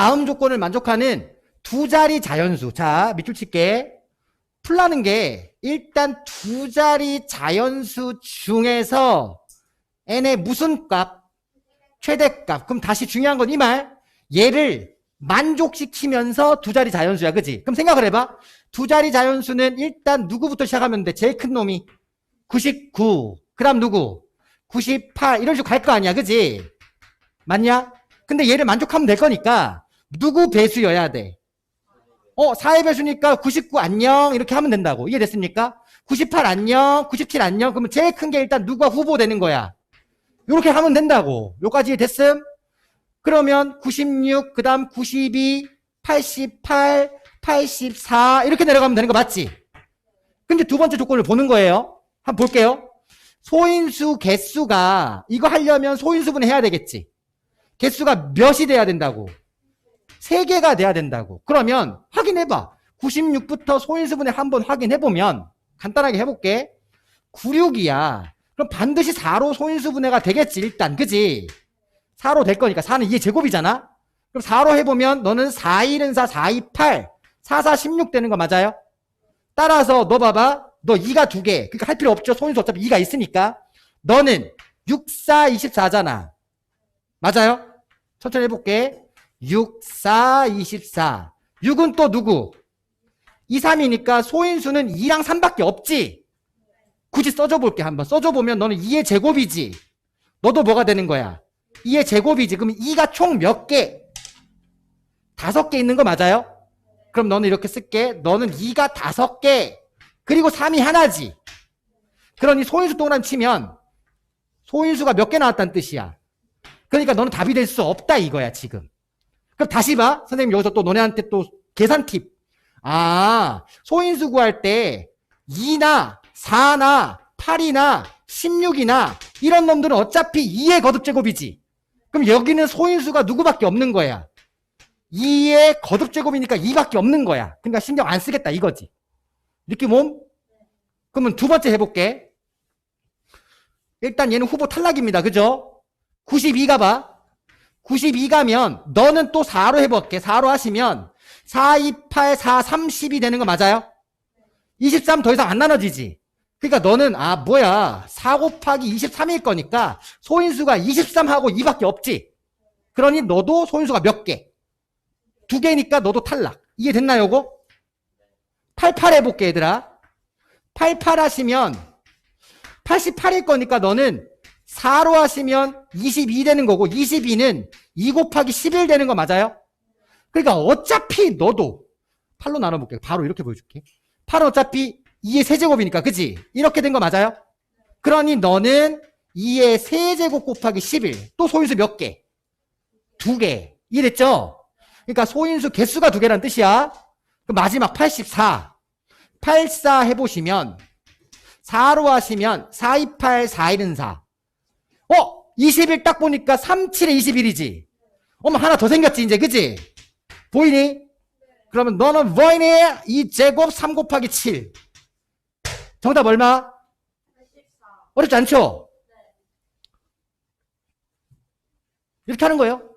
다음 조건을 만족하는 두 자리 자연수. 자, 밑줄 칠게. 풀라는 게 일단 두 자리 자연수 중에서 n의 무슨 값? 최대값. 그럼 다시 중요한 건 이 말. 얘를 만족시키면서 두 자리 자연수야. 그지? 그럼 생각을 해봐. 두 자리 자연수는 일단 누구부터 시작하면 돼? 제일 큰 놈이. 99. 그 다음 누구? 98. 이런 식으로 갈 거 아니야. 그지? 맞냐? 근데 얘를 만족하면 될 거니까 누구 배수여야 돼? 어, 4의 배수니까 99 안녕 이렇게 하면 된다고. 이해됐습니까? 98 안녕, 97 안녕. 그러면 제일 큰 게 일단 누가 후보 되는 거야. 이렇게 하면 된다고. 요까지 됐음? 그러면 96, 그 다음 92, 88, 84 이렇게 내려가면 되는 거 맞지? 근데 두 번째 조건을 보는 거예요. 한번 볼게요. 소인수 개수가 이거 하려면 소인수분 해야 되겠지. 개수가 몇이 돼야 된다고? 세 개가 돼야 된다고. 그러면 확인해봐. 96부터 소인수분해 한번 확인해보면 간단하게 해볼게. 96이야. 그럼 반드시 4로 소인수분해가 되겠지 일단 그지? 4로 될 거니까 4는 2의 제곱이잖아? 그럼 4로 해보면 너는 4, 1은 4, 4, 2, 8, 4, 4, 16 되는 거 맞아요? 따라서 너 봐봐. 너 2가 두 개. 그러니까 할 필요 없죠. 소인수 어차피 2가 있으니까. 너는 6, 4, 24잖아. 맞아요? 천천히 해볼게. 6, 4, 24. 6은 또 누구? 2, 3이니까 소인수는 2랑 3밖에 없지? 굳이 써줘 볼게, 한번. 써줘 보면 너는 2의 제곱이지? 너도 뭐가 되는 거야? 2의 제곱이지? 그럼 2가 총 몇 개? 다섯 개 있는 거 맞아요? 그럼 너는 이렇게 쓸게. 너는 2가 다섯 개. 그리고 3이 하나지. 그러니 소인수 동그라미 치면 소인수가 몇 개 나왔다는 뜻이야. 그러니까 너는 답이 될 수 없다 이거야 지금. 그럼 다시 봐. 선생님 여기서 또 너네한테 또 계산 팁. 아 소인수 구할 때 2나 4나 8이나 16이나 이런 놈들은 어차피 2의 거듭제곱이지. 그럼 여기는 소인수가 누구밖에 없는 거야. 2의 거듭제곱이니까 2밖에 없는 거야. 그러니까 신경 안 쓰겠다 이거지. 느낌 옴? 그러면 두 번째 해볼게. 일단 얘는 후보 탈락입니다. 그죠? 92가 봐. 92가면 너는 또 4로 해볼게. 4로 하시면 4, 2, 8, 4, 30이 되는 거 맞아요? 23 더 이상 안 나눠지지? 그러니까 너는 아 뭐야 4 곱하기 23일 거니까 소인수가 23하고 2밖에 없지? 그러니 너도 소인수가 몇 개? 두 개니까 너도 탈락. 이해됐나요, 요거? 88 해볼게, 얘들아. 88 하시면 88일 거니까 너는 4로 하시면 22 되는 거고 22는 2 곱하기 11 되는 거 맞아요? 그러니까 어차피 너도 8로 나눠볼게. 바로 이렇게 보여줄게. 8은 어차피 2의 세제곱이니까 그지? 이렇게 된 거 맞아요? 그러니 너는 2의 세제곱 곱하기 11. 또 소인수 몇 개? 두 개. 이해됐죠? 그러니까 소인수 개수가 두 개란 뜻이야. 그럼 마지막 84. 84 해보시면 4로 하시면 4, 2, 8, 4, 1은 4. 어? 21딱 보니까 3, 7에 21이지. 어머 하나 더 생겼지 이제 그지? 보이니? 그러면 너는 뭐이니? 2제곱 3 곱하기 7. 정답 얼마? 어렵지 않죠? 이렇게 하는 거예요.